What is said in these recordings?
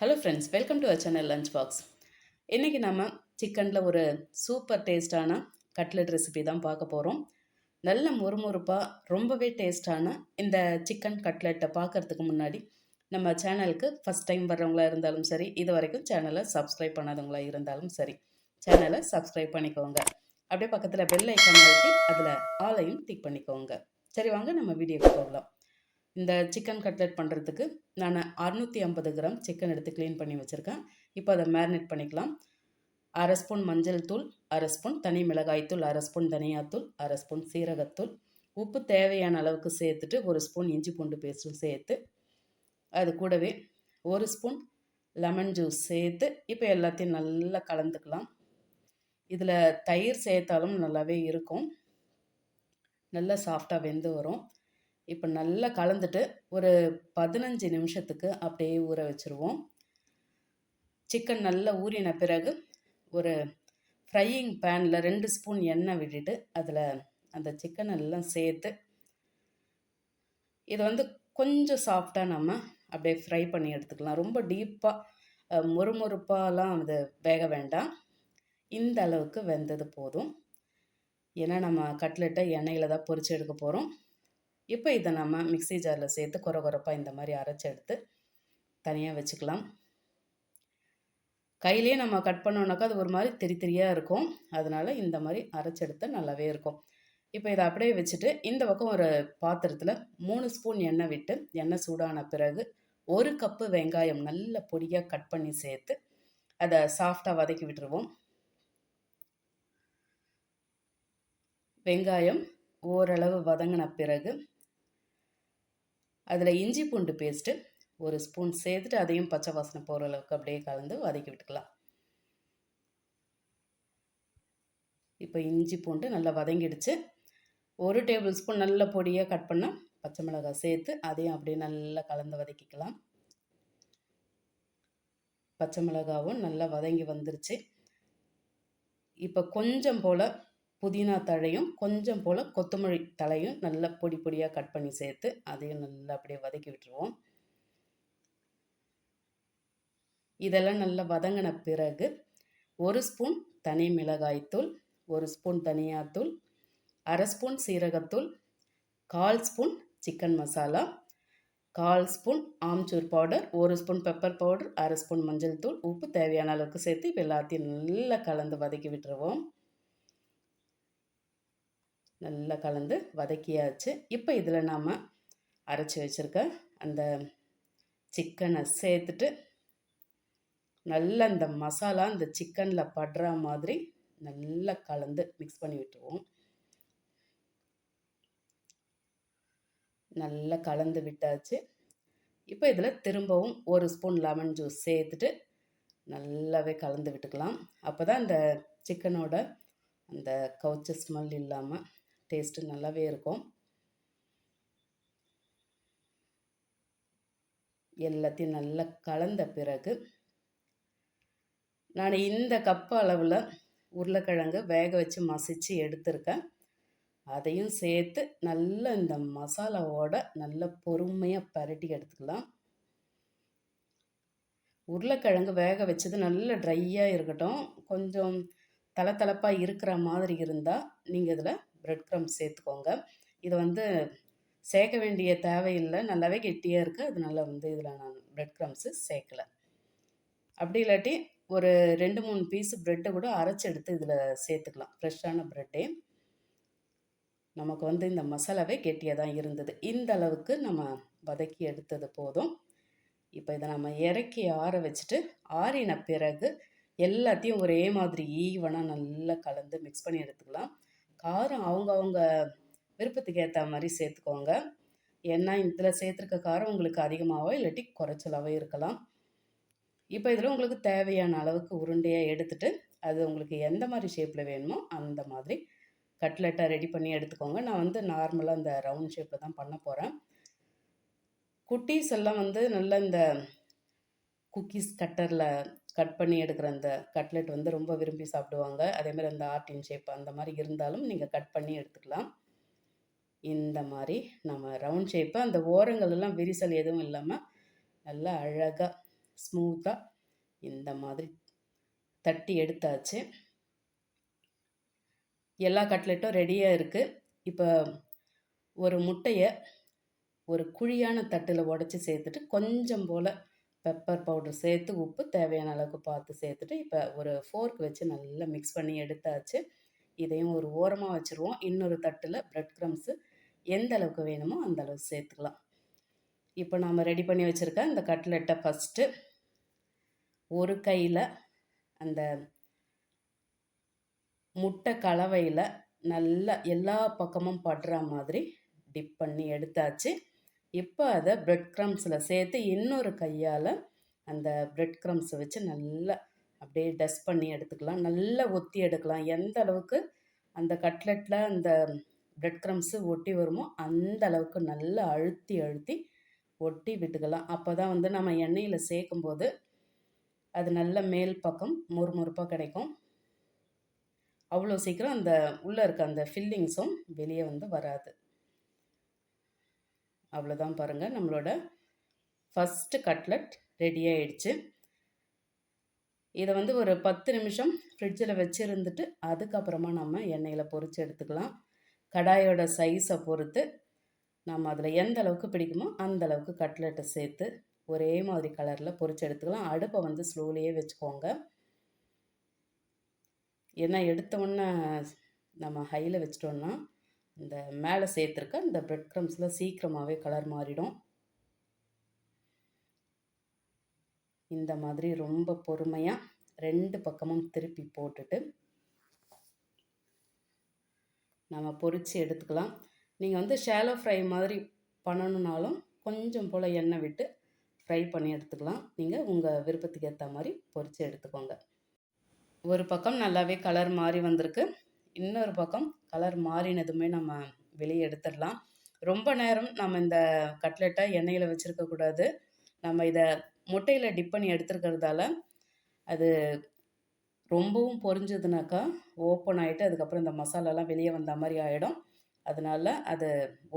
Hello friends welcome to a channel lunch box இன்றைக்கி நம்ம சிக்கனில் ஒரு சூப்பர் டேஸ்டான கட்லெட் ரெசிபி தான் பார்க்க போகிறோம் நல்ல முறுமுறுப்பாக ரொம்பவே டேஸ்டான இந்த சிக்கன் கட்லெட்டை பார்க்குறதுக்கு முன்னாடி நம்ம சேனலுக்கு ஃபஸ்ட் டைம் வர்றவங்களா இருந்தாலும் சரி இது வரைக்கும் சேனலை சப்ஸ்கிரைப் பண்ணாதவங்களா இருந்தாலும் சரி சேனலை சப்ஸ்கிரைப் பண்ணிக்கோங்க. அப்படியே பக்கத்தில் பெல் ஐக்கான் அழுத்தி அதில் ஆலையும் டிக் பண்ணிக்கோங்க. சரி வாங்க நம்ம வீடியோக்கு போகலாம். இந்த சிக்கன் கட்லெட் பண்ணுறதுக்கு நான் அறுநூற்றி ஐம்பது கிராம் சிக்கன் எடுத்து க்ளீன் பண்ணி வச்சுருக்கேன். இப்போ அதை மேரினேட் பண்ணிக்கலாம். அரை ஸ்பூன் மஞ்சள் தூள் அரை ஸ்பூன் தனி மிளகாய்த்தூள் அரை ஸ்பூன் தனியாத்தூள் அரை ஸ்பூன் சீரகத்தூள் உப்பு தேவையான அளவுக்கு சேர்த்துட்டு ஒரு ஸ்பூன் இஞ்சி பூண்டு பேஸ்ட்டும் சேர்த்து அது கூடவே ஒரு ஸ்பூன் லெமன் ஜூஸ் சேர்த்து இப்போ எல்லாத்தையும் நல்லா கலந்துக்கலாம். இதில் தயிர் சேர்த்தாலும் நல்லாவே இருக்கும். நல்லா சாஃப்டாக வெந்து வரும். இப்போ நல்லா கலந்துட்டு ஒரு பதினஞ்சு நிமிஷத்துக்கு அப்படியே ஊற வச்சுருவோம். சிக்கன் நல்லா ஊறின பிறகு ஒரு ஃப்ரையிங் பேனில் ரெண்டு ஸ்பூன் எண்ணெய் விட்டுட்டு அதில் அந்த சிக்கன் எல்லாம் சேர்த்து இதை வந்து கொஞ்சம் சாஃப்டாக நம்ம அப்படியே ஃப்ரை பண்ணி எடுத்துக்கலாம். ரொம்ப டீப்பாக முறுமுறுப்பாலாம் அது வேக வேண்டாம். இந்த அளவுக்கு வெந்தது போதும். ஏன்னா நம்ம கட்லெட்டை எண்ணெயில் தான் பொரிச்சு எடுக்க போகிறோம் இப்போ இதை நம்ம மிக்சி ஜாரில் சேர்த்து குறை குறைப்பாக இந்த மாதிரி அரைச்சி எடுத்து தனியாக வச்சுக்கலாம். கையிலேயே நம்ம கட் பண்ணோன்னாக்கா அது ஒரு மாதிரி தெரி தெரியாக இருக்கும். அதனால் இந்த மாதிரி அரைச்செடுத்து நல்லாவே இருக்கும். இப்போ இதை அப்படியே வச்சுட்டு இந்த பக்கம் ஒரு பாத்திரத்தில் மூணு ஸ்பூன் எண்ணெய் விட்டு எண்ணெய் சூடான பிறகு ஒரு கப்பு வெங்காயம் நல்ல பொடியாக கட் பண்ணி சேர்த்து அதை சாஃப்டாக வதக்கி விட்டுருவோம். வெங்காயம் ஓரளவு வதங்கின பிறகு அதில் இஞ்சி பூண்டு பேஸ்ட்டு ஒரு ஸ்பூன் சேர்த்துட்டு அதையும் பச்சை வாசனை போகிற அளவுக்கு அப்படியே கலந்து வதக்கி விட்டுக்கலாம். இப்போ இஞ்சி பூண்டு நல்லா வதங்கிடுச்சு. ஒரு டேபிள் ஸ்பூன் நல்ல பொடியாக கட் பண்ணால் பச்சை மிளகாய் சேர்த்து அதையும் அப்படியே நல்லா கலந்து வதக்கிக்கலாம். பச்சை மிளகாவும் நல்லா வதங்கி வந்துருச்சு. இப்போ கொஞ்சம் போல் புதினா தழையும் கொஞ்சம் போல் கொத்தமல்லி தலையும் நல்லா பொடி பொடியாக கட் பண்ணி சேர்த்து அதையும் நல்லா அப்படியே வதக்கி விட்டுருவோம். இதெல்லாம் நல்லா வதங்கின பிறகு ஒரு ஸ்பூன் தனி மிளகாய்த்தூள் ஒரு ஸ்பூன் தனியாத்தூள் அரை ஸ்பூன் சீரகத்தூள் கால் ஸ்பூன் சிக்கன் மசாலா கால் ஸ்பூன் ஆம்ச்சூர் பவுடர் ஒரு ஸ்பூன் பெப்பர் பவுடர் அரை ஸ்பூன் மஞ்சள் தூள் உப்பு தேவையான அளவுக்கு சேர்த்து இப்போ எல்லாத்தையும் நல்லா கலந்து வதக்கி விட்டுருவோம். நல்லா கலந்து வதக்கியாச்சு. இப்போ இதில் நாம் அரைச்சி வச்சுருக்க அந்த சிக்கனை சேர்த்துட்டு நல்லா அந்த மசாலா இந்த சிக்கனில் படுற மாதிரி நல்லா கலந்து மிக்ஸ் பண்ணி விட்டுருவோம். நல்லா கலந்து விட்டாச்சு. இப்போ இதில் திரும்பவும் ஒரு ஸ்பூன் லெமன் ஜூஸ் சேர்த்துட்டு நல்லாவே கலந்து விட்டுக்கலாம். அப்போ தான் அந்த சிக்கனோட அந்த கவுச்ச ஸ்மெல் இல்லாமல் டேஸ்ட்டு நல்லாவே இருக்கும். எல்லாத்தையும் நல்லா கலந்த பிறகு நான் இந்த கப்பு அளவில் உருளைக்கிழங்கு வேக வச்சு மசித்து எடுத்திருக்கேன். அதையும் சேர்த்து நல்ல இந்த மசாலாவோட நல்ல பொறுமையாக பரட்டி எடுத்துக்கலாம். உருளைக்கிழங்கு வேக வச்சது நல்ல ட்ரையாக இருக்கட்டும். கொஞ்சம் தளத்தளப்பாக இருக்கிற மாதிரி இருந்தால் நீங்கள் இதில் ப்ரெட் க்ரம்ஸ் சேர்த்துக்கோங்க. இது வந்து சேர்க்க வேண்டிய தேவையில்லை. நல்லாவே கெட்டியாக இருக்குது அதனால வந்து இதில் நான் ப்ரெட் க்ரம்ஸு சேர்க்கலை. அப்படி இல்லாட்டி ஒரு ரெண்டு மூணு பீஸ் ப்ரெட்டை கூட அரைச்சி எடுத்து இதில் சேர்த்துக்கலாம். ஃப்ரெஷ்ஷான ப்ரெட்டே நமக்கு வந்து இந்த மசாலாவே கெட்டியாக தான் இருந்தது. இந்த அளவுக்கு நம்ம வதக்கி எடுத்தது போதும். இப்போ இதை நம்ம இறக்கி ஆற வச்சுட்டு ஆறின பிறகு எல்லாத்தையும் ஒரே மாதிரி ஈவனாக நல்லா கலந்து மிக்ஸ் பண்ணி எடுத்துக்கலாம். காரம் அவங்கவுங்க விருப்பத்துக்கு ஏற்ற மாதிரி சேர்த்துக்கோங்க. ஏன்னா இதில் சேர்த்துருக்க காரம் உங்களுக்கு அதிகமாகவோ இல்லாட்டி குறைச்சலாகவோ இருக்கலாம். இப்போ இதில் உங்களுக்கு தேவையான அளவுக்கு உருண்டையாக எடுத்துகிட்டு அது உங்களுக்கு எந்த மாதிரி ஷேப்பில் வேணுமோ அந்த மாதிரி கட்லெட்டாக ரெடி பண்ணி எடுத்துக்கோங்க. நான் வந்து நார்மலாக இந்த ரவுண்ட் ஷேப்பில் தான் பண்ண போகிறேன் குட்டீஸ் எல்லாம் வந்து நல்ல இந்த குக்கீஸ் கட்டரில் கட் பண்ணி எடுக்கிற அந்த கட்லெட் வந்து ரொம்ப விரும்பி சாப்பிடுவாங்க. அதேமாதிரி அந்த ஆர்டின் ஷேப் அந்த மாதிரி இருந்தாலும் நீங்கள் கட் பண்ணி எடுத்துக்கலாம். இந்த மாதிரி நம்ம ரவுண்ட் ஷேப்பை அந்த ஓரங்கள் எல்லாம் விரிசல் எதுவும் இல்லாமல் நல்லா அழகாக ஸ்மூத்தாக இந்த மாதிரி தட்டி எடுத்தாச்சு. எல்லா கட்லெட்டும் ரெடியாக இருக்குது இப்போ ஒரு முட்டையை ஒரு குழியான தட்டில் உடச்சி சேர்த்துட்டு கொஞ்சம் போல் பெப்பர் பவுடர் சேர்த்து உப்பு தேவையான அளவுக்கு பார்த்து சேர்த்துட்டு இப்போ ஒரு ஃபோர்க் வச்சு நல்லா மிக்ஸ் பண்ணி எடுத்தாச்சு. இதையும் ஒரு ஓரமாக வச்சுருவோம். இன்னொரு தட்டில் ப்ரெட் க்ரம்ஸு எந்த அளவுக்கு வேணுமோ அந்த அளவுக்கு சேர்த்துக்கலாம். இப்போ நாம் ரெடி பண்ணி வச்சுருக்க இந்த கட்லெட்டை ஃபஸ்ட்டு ஒரு கையில் அந்த முட்டை கலவையில் நல்லா எல்லா பக்கமும் படுற மாதிரி டிப் பண்ணி எடுத்தாச்சு. இப்போ அதை ப்ரெட் க்ரம்ஸில் சேர்த்து இன்னொரு கையால் அந்த ப்ரெட் க்ரம்ஸை வச்சு நல்லா அப்படியே டஸ்ட் பண்ணி எடுத்துக்கலாம். நல்லா ஒத்தி எடுக்கலாம். எந்த அளவுக்கு அந்த கட்லெட்டில் அந்த ப்ரெட் க்ரம்ஸு ஒட்டி வருமோ அந்த அளவுக்கு நல்லா அழுத்தி அழுத்தி ஒட்டி விட்டுக்கலாம். அப்போ தான் வந்து நம்ம எண்ணெயில் சேர்க்கும்போது அது நல்ல மேல் பக்கம் முறுமுறுப்பாக கிடைக்கும். அவ்வளோ சீக்கிரம் அந்த உள்ளே இருக்க அந்த ஃபில்லிங்ஸும் வெளியே வந்து வராது. அவ்வளோதான் பாருங்கள் நம்மளோட ஃபஸ்ட்டு கட்லட் ரெடி ஆயிடுச்சு. இதை வந்து ஒரு பத்து நிமிஷம் ஃப்ரிட்ஜில் வச்சுருந்துட்டு அதுக்கப்புறமா நம்ம எண்ணெயில் பொறிச்சு எடுத்துக்கலாம். கடாயோட சைஸை பொறுத்து நம்ம அதில் எந்த அளவுக்கு பிடிக்குமோ அந்த அளவுக்கு கட்லெட்டை சேர்த்து ஒரே மாதிரி கலரில் பொறிச்சு எடுத்துக்கலாம். அடுப்பை வந்து ஸ்லோலியே வச்சுக்கோங்க. ஏன்னா எடுத்தோடனே நம்ம ஹையில் வச்சிட்டோன்னா இந்த மேலே சேர்த்துருக்க இந்த ப்ரெட் க்ரம்ஸில் சீக்கிரமாகவே கலர் மாறிடும். இந்த மாதிரி ரொம்ப பொறுமையாக ரெண்டு பக்கமும் திருப்பி போட்டுட்டு நம்ம பொரித்து எடுத்துக்கலாம். நீங்கள் வந்து ஷேலோ ஃப்ரை மாதிரி பண்ணணுன்னாலும் கொஞ்சம் போல் எண்ணெய் விட்டு ஃப்ரை பண்ணி எடுத்துக்கலாம். நீங்கள் உங்கள் விருப்பத்துக்கு ஏற்ற மாதிரி பொரித்து எடுத்துக்கோங்க. ஒரு பக்கம் நல்லாவே கலர் மாறி வந்திருக்கு. இன்னொரு பக்கம் கலர் மாறினதுமே நம்ம வெளியே எடுத்துடலாம். ரொம்ப நேரம் நம்ம இந்த கட்லெட்டை எண்ணெயில் வச்சுருக்கக்கூடாது நம்ம இதை முட்டையில் டிப் பண்ணி எடுத்துருக்கிறதால அது ரொம்பவும் பொரிஞ்சதுனாக்கா ஓப்பன் ஆகிட்டு அதுக்கப்புறம் இந்த மசாலாலாம் வெளியே வந்த மாதிரி ஆகிடும் அதனால் அது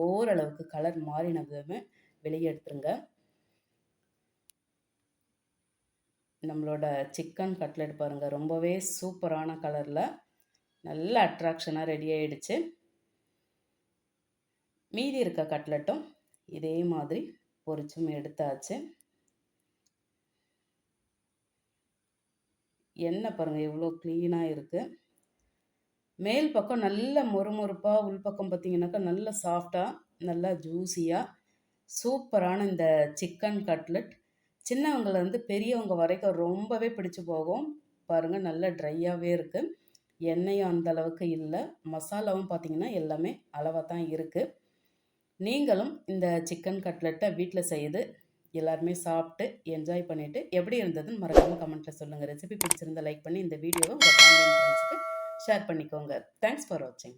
ஓரளவுக்கு கலர் மாறினதுமே வெளியே எடுத்துருங்க. நம்மளோட சிக்கன் கட்லெட் பாருங்கள் ரொம்பவே சூப்பரான கலரில் நல்ல அட்ராக்ஷனாக ரெடி ஆகிடுச்சு மீதி இருக்க கட்லெட்டும் இதே மாதிரி பொரிச்சும் எடுத்தாச்சு. எண்ணெய் பாருங்கள் எவ்வளோ க்ளீனாக இருக்குது மேல் பக்கம் நல்ல மொறுமொறுப்பாக உள்பக்கம் பார்த்திங்கனாக்கா நல்ல சாஃப்டாக நல்லா ஜூஸியாக சூப்பரான இந்த சிக்கன் கட்லெட் சின்னவங்கள்லேருந்து பெரியவங்க வரைக்கும் ரொம்பவே பிடிச்சி போகும். பாருங்கள் நல்ல ட்ரையாகவே இருக்குது எண்ணெயும் அந்த அளவுக்கு இல்லை. மசாலாவும் பார்த்திங்கன்னா எல்லாமே அளவாக தான் இருக்குது நீங்களும் இந்த சிக்கன் கட்லெட்டை வீட்டில் செய்து எல்லாருமே சாப்பிட்டு என்ஜாய் பண்ணிவிட்டு எப்படி இருந்ததுன்னு மறக்காமல் கமெண்ட்டில் சொல்லுங்கள் ரெசிபி பிடிச்சிருந்தா லைக் பண்ணி இந்த வீடியோவை உங்கள் ஃபேமிலி ஃப்ரெண்ட்ஸுக்கு ஷேர் பண்ணிக்கோங்க. தேங்க்ஸ் ஃபார் வாட்சிங்